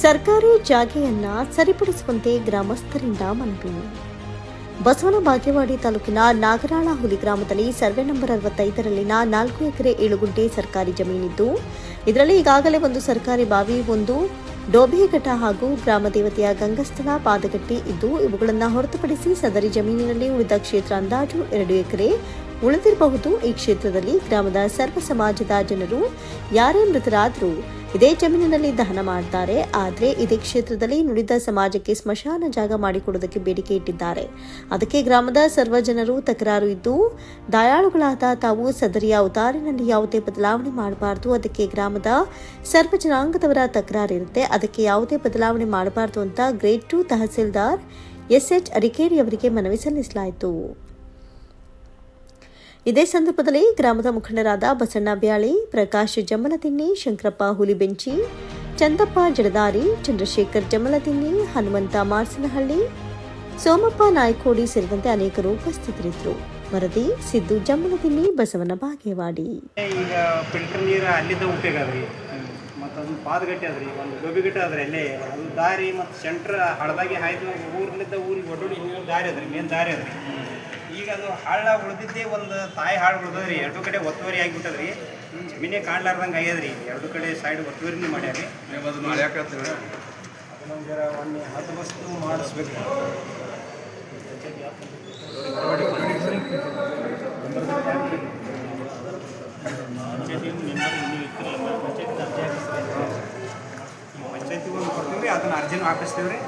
ಸರ್ಕಾರಿ ಜಾಗೆಯನ್ನ ಸರಿಪಡಿಸುವಂತೆ ಗ್ರಾಮಸ್ಥರಿಂದ ಮನವಿ. ಬಸವನ ಬಾಗೇವಾಡಿ ತಾಲೂಕಿನ ನಾಗರಾಳ ಹುಲಿ ಗ್ರಾಮದಲ್ಲಿ ಸರ್ವೆ ನಂಬರ್ ಅರವತ್ತೈದರಲ್ಲಿನ ನಾಲ್ಕು ಎಕರೆ ಏಳುಗುಂಟೆ ಸರ್ಕಾರಿ ಜಮೀನಿದ್ದು, ಇದರಲ್ಲಿ ಈಗಾಗಲೇ ಒಂದು ಸರ್ಕಾರಿ ಬಾವಿ, ಒಂದು ಡೋಬೆಘಟ್ಟ ಹಾಗೂ ಗ್ರಾಮ ದೇವತೆಯ ಗಂಗಸ್ಥಳ, ಪಾದಗಟ್ಟಿ ಇದ್ದು, ಇವುಗಳನ್ನು ಹೊರತುಪಡಿಸಿ ಸದರಿ ಜಮೀನಿನಲ್ಲಿ ಉಳಿದ ಕ್ಷೇತ್ರ ಅಂದಾಜು ಎರಡು ಎಕರೆ ಉಳಿದಿರಬಹುದು. ಈ ಕ್ಷೇತ್ರದಲ್ಲಿ ಗ್ರಾಮದ ಸರ್ವ ಸಮಾಜದ ಜನರು ಯಾರೇ ಮೃತರಾದರೂ ಇದೇ ಜಮೀನಿನಲ್ಲಿ ದಹನ ಮಾಡ್ತಾರೆ. ಆದರೆ ಇದೇ ಕ್ಷೇತ್ರದಲ್ಲಿ ನುಡಿದ ಸಮಾಜಕ್ಕೆ ಸ್ಮಶಾನ ಜಾಗ ಮಾಡಿಕೊಡುವುದಕ್ಕೆ ಬೇಡಿಕೆ ಇಟ್ಟಿದ್ದಾರೆ. ಅದಕ್ಕೆ ಗ್ರಾಮದ ಸರ್ವ ಜನರು ತಕರಾರು ಇದ್ದು, ದಯಾಳುಗಳಾದ ತಾವು ಸದರಿಯ ಉತಾರಿನಲ್ಲಿ ಯಾವುದೇ ಬದಲಾವಣೆ ಮಾಡಬಾರದು, ಅದಕ್ಕೆ ಗ್ರಾಮದ ಸರ್ವ ಜನಾಂಗದವರ ತಕರಾರು ಇರುತ್ತೆ. ಅದಕ್ಕೆ ಯಾವುದೇ ಬದಲಾವಣೆ ಮಾಡಬಾರದು ಅಂತ grade two tahsildar S H Arikeri ಅವರಿಗೆ ಮನವಿ ಸಲ್ಲಿಸಲಾಯಿತು. ಇದೇ ಸಂದರ್ಭದಲ್ಲಿ ಗ್ರಾಮದ ಮುಖಂಡರಾದ ಬಸಣ್ಣ ಬ್ಯಾಳಿ, ಪ್ರಕಾಶ್ ಜಮ್ಮಲತಿನ್ನಿ, ಶಂಕರಪ್ಪ ಹುಲಿಬೆಂಚಿ, ಚಂದಪ್ಪ ಜಡದಾರಿ, ಚಂದ್ರಶೇಖರ್ ಜಮ್ಮಲತಿನ್ನಿ, ಹನುಮಂತ ಮಾರ್ಸನಹಳ್ಳಿ, ಸೋಮಪ್ಪ ನಾಯ್ಕೋಡಿ ಸೇರಿದಂತೆ ಅನೇಕರು ಉಪಸ್ಥಿತರಿದ್ದರು. ವರದಿ ಸಿದ್ದು ಜಮ್ಮಲತಿನ್ನಿ, ಬಸವನ ಬಾಗೇವಾಡಿ. ಈಗ ಫಿಲ್ಟರ್ ನೀರು ಅಲ್ಲಿದ್ದ ಉಪಯೋಗ ಅದ್ರಿ. ಮತ್ತು ಅದು ಪಾದಗಟ್ಟೆ ಅದ್ರಿ. ಒಂದು ಗೋಬಿಗಟ್ಟೆ ಅದ್ರಿ ಅಲ್ಲೇ. ಅದು ದಾರಿ ಮತ್ತು ಸೆಂಟ್ರ್ ಹಳದಾಗಿ ಹಾಯ್ದು ಊರಿನಿಂದ ಊರಿಗೆ ಒಡ್ಡೋಡಿ ದಾರಿ ಅದ್ರಿ, ಮೇನ್ ದಾರಿ ಅದ್ರಿ. ಈಗ ಅದು ಹಾಳ ಉಳಿದಿದ್ದೇ ಒಂದು ತಾಯಿ ಹಾಳು ಉಳ್ದದ್ರಿ ಎರಡು ಕಡೆ ಒತ್ತುವರಿ ಆಗಿಬಿಟ್ಟದ್ರಿ. ಜಮೀನೇ ಕಾಣ್ಲಾರ್ದಂಗೆ ಆಗ್ಯದ್ರಿ. ಎರಡು ಕಡೆ ಸೈಡ್ ಒತ್ತುವರಿನೇ ಮಾಡ್ಯಾರಿ ಅದನ್ನ ಜರ ಒಂದು ಹತ್ತು ವಸ್ತು ಮಾಡಿಸ್ಬೇಕು. ಪಂಚಾಯತಿ ಒಂದು ಕೊಡ್ತೀವಿ ರೀ ಅದನ್ನ ಅರ್ಜಿನೂ ಹಾಕಿಸ್ತೀವಿ ರೀ